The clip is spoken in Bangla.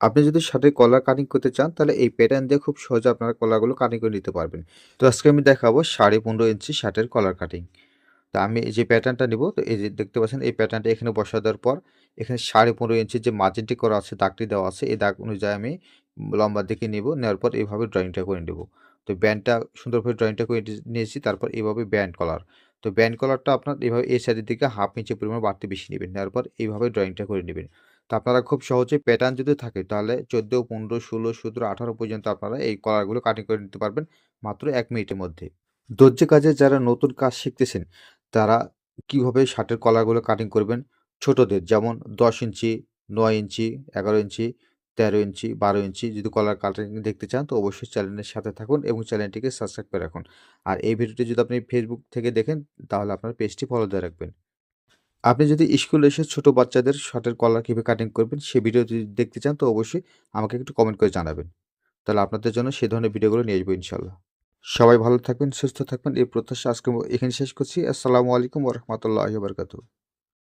আপনি যদি শার্টের কলার কাটিং করতে চান, তাহলে এই প্যাটার্ন দিয়ে খুব সহজে আপনারা কলারগুলো কাটিং করে নিতে পারবেন। তো আজকে আমি দেখাবো সাড়ে পনেরো ইঞ্চি শার্টের কলার কাটিং তো আমি যে প্যাটার্নটা নিব, তো এই যে দেখতে পাচ্ছেন, এই প্যাটার্নটা এখানে বসা দেওয়ার পর, এখানে সাড়ে পনেরো ইঞ্চির যে মার্জিনটি করা আছে, দাগটি দেওয়া আছে, এই দাগ অনুযায়ী আমি লম্বার দিকে নিব, নেওয়ার পর এইভাবে ড্রয়িংটা করে নেব। তো ব্যান্ডটা সুন্দরভাবে ড্রয়িংটা করে নিয়েছি তারপর এইভাবে ব্যান্ড কলার তো ব্যান্ড কলারটা আপনার এইভাবে এই সাইডের দিকে হাফ ইঞ্চি পরিমাণ বাড়তে বেশি নেবেন, নেওয়ার পর এইভাবে ড্রয়িংটা করে নেবেন। তো আপনারা খুব সহজে প্যাটার্ন যদি থাকে, তাহলে চোদ্দ, পনেরো, ষোলো, সতেরো, আঠারো পর্যন্ত আপনারা এই কলারগুলো কাটিং করে নিতে পারবেন মাত্র এক মিনিটের মধ্যে। দর্জি কাজে যারা নতুন কাজ শিখতেছেন, তারা কীভাবে শার্টের কলারগুলো কাটিং করবেন? ছোটদের যেমন দশ ইঞ্চি, নয় ইঞ্চি, এগারো ইঞ্চি, তেরো ইঞ্চি, বারো ইঞ্চি যদি কলার কাটিং দেখতে চান, তো অবশ্যই চ্যানেলের সাথে থাকুন এবং চ্যানেলটিকে সাবস্ক্রাইব করে রাখুন। আর এই ভিডিওটি যদি আপনি ফেসবুক থেকে দেখেন, তাহলে আপনার পেজটি ফলো দিয়ে রাখবেন। আপনি যদি স্কুলে এসে ছোট বাচ্চাদের শার্টের কলার কীভাবে কাটিং করবেন, সে ভিডিও যদি দেখতে চান, তো অবশ্যই আমাকে একটু কমেন্ট করে জানাবেন। তাহলে আপনাদের জন্য সে ধরনের ভিডিওগুলো নিয়ে আসব ইনশাল্লাহ সবাই ভালো থাকবেন, সুস্থ থাকবেন, এই প্রত্যাশা আজকে এখানে শেষ করছি। আসসালামু আলাইকুম ওরহমতুল্লাহ বারকাতু